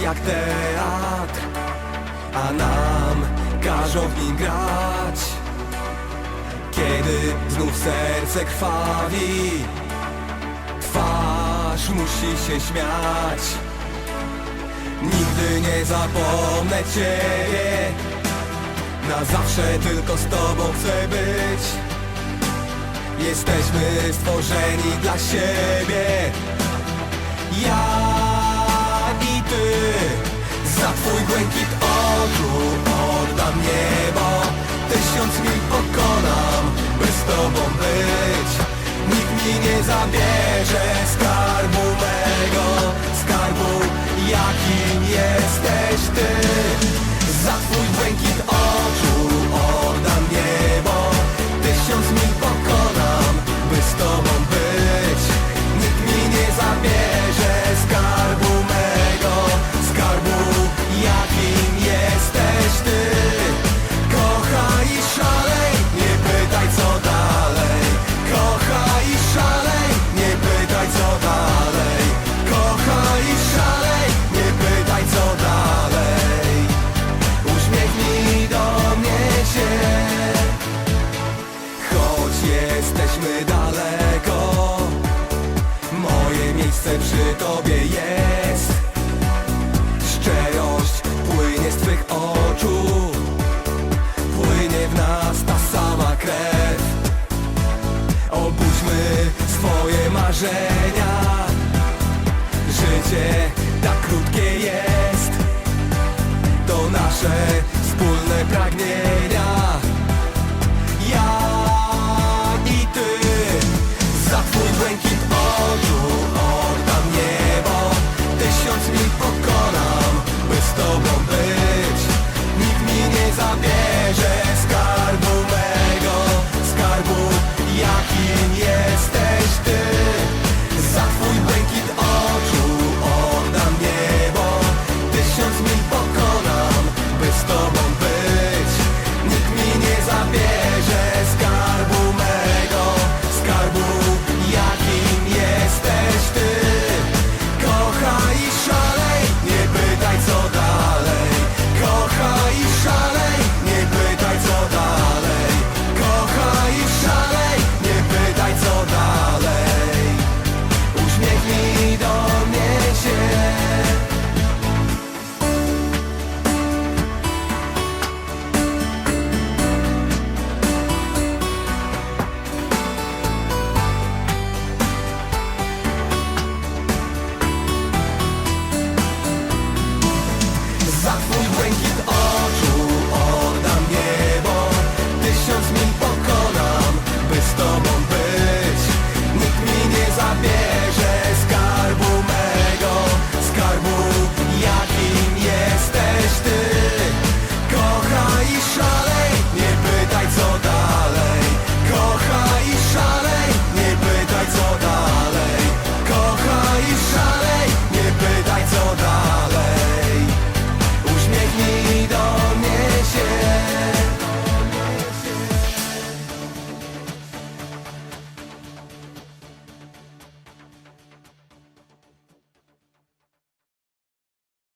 jak teatr A nam każą w nim grać. Kiedy znów serce krwawi Twarz musi się śmiać. Nigdy nie zapomnę Ciebie Na zawsze tylko z Tobą chcę być. Jesteśmy stworzeni dla siebie mi nie jesteśmy daleko. Moje miejsce przy Tobie jest. Szczerość płynie z Twych oczu. Płynie w nas ta sama krew. Obudźmy swoje marzenia. Życie tak krótkie jest. To nasze